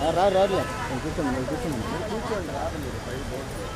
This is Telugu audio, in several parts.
రాదు రాదులే కూర్చోండి కూర్చోండి కూర్చోండి. రాదు మీరు పై బోర్డు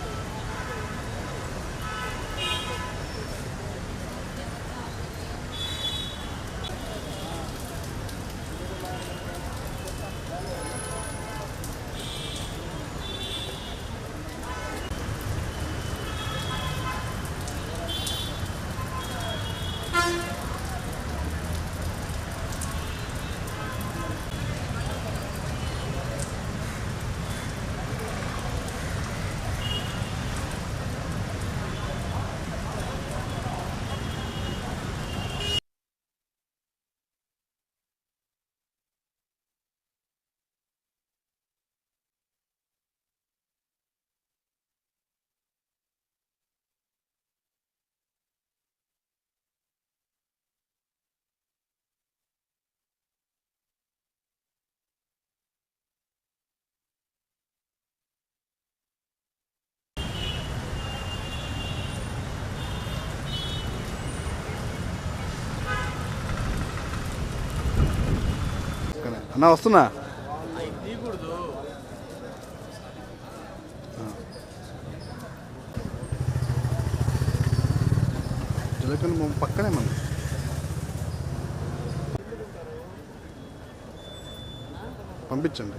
అన్న వస్తున్నా? జలకల్ పక్కనే మనం. పంపించండి.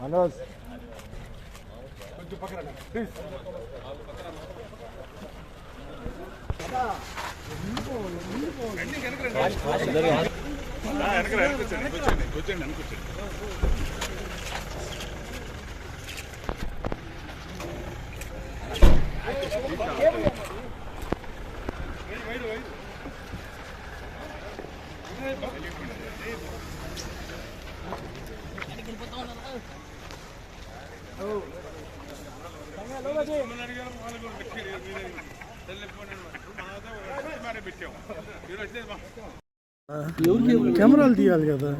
మనోజ్. కొంచెం పక్కన ప్లీజ్ కెమెరాలు తీయాలి కదా.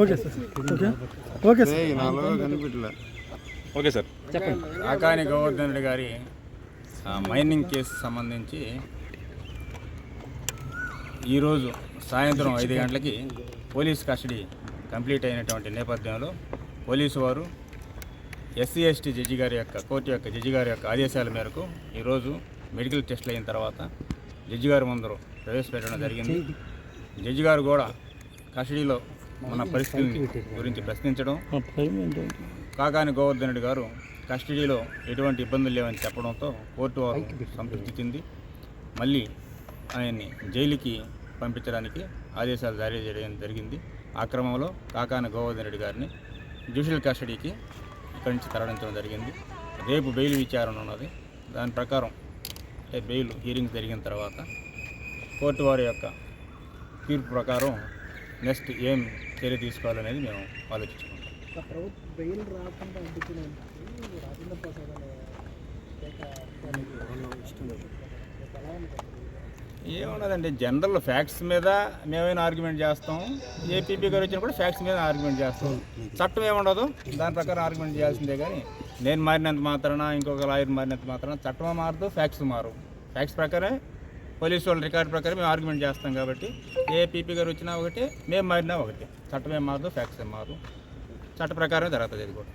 Okay sir. Okay. Okay sir. Okay Kakani Reddy గారి మైనింగ్ కేసు సంబంధించి ఈరోజు సాయంత్రం ఐదు గంటలకి పోలీస్ కస్టడీ కంప్లీట్ అయినటువంటి నేపథ్యంలో పోలీసు వారు ఎస్సీ ఎస్టీ జడ్జి గారి యొక్క కోర్టు యొక్క జడ్జి గారి యొక్క ఆదేశాల మేరకు ఈరోజు మెడికల్ టెస్ట్లు అయిన తర్వాత జడ్జి గారి ముందర ప్రవేశపెట్టడం జరిగింది. జడ్జి గారు కూడా కస్టడీలో మన పరిస్థితిని గురించి ప్రశ్నించడం కాకాని గోవర్ధన్ రెడ్డి గారు కస్టడీలో ఎటువంటి ఇబ్బందులు లేవని చెప్పడంతో కోర్టు వారు సంతృప్తి చెంది మళ్ళీ ఆయన్ని జైలుకి పంపించడానికి ఆదేశాలు జారీ చేయడం జరిగింది. ఆ క్రమంలో కాకాన గోవర్ధన్ రెడ్డి గారిని జ్యుడిషియల్ కస్టడీకి ఇక్కడి నుంచి తరలించడం జరిగింది. రేపు బెయిల్ విచారణ ఉన్నది. దాని ప్రకారం అంటే బెయిల్ హీరింగ్ జరిగిన తర్వాత కోర్టు వారి యొక్క తీర్పు ప్రకారం నెక్స్ట్ ఏం చర్య తీసుకోవాలనేది మేము ఆలోచించుకుంటాం. బెయిల్ రాకుండా ఏమున్నదండి జనరల్ ఫ్యాక్ట్స్ మీద మేమైనా ఆర్గ్యుమెంట్ చేస్తాం ఏపీపీ గారు వచ్చినా కూడా ఫ్యాక్ట్స్ మీద ఆర్గ్యుమెంట్ చేస్తాం. చట్టం ఏముండదు దాని ప్రకారం ఆర్గ్యుమెంట్ చేయాల్సిందే కానీ నేను మారినంత మాత్రాన ఇంకొక లాయర్ మారినంత మాత్రాన చట్టం మారదు ఫ్యాక్ట్స్ మారు ఫ్యాక్ట్స్ ప్రకారం పోలీసు వాళ్ళ రికార్డు ప్రకారం మేము ఆర్గ్యుమెంట్ చేస్తాం కాబట్టి ఏ పీపీ గారు వచ్చినా ఒకటి మేము మారినా ఒకటి. చట్టం ఏం మారదు ఫ్యాక్ట్స్ ఏం మారు చట్ట ప్రకారమే జరుగుతుంది ఇది కూడా.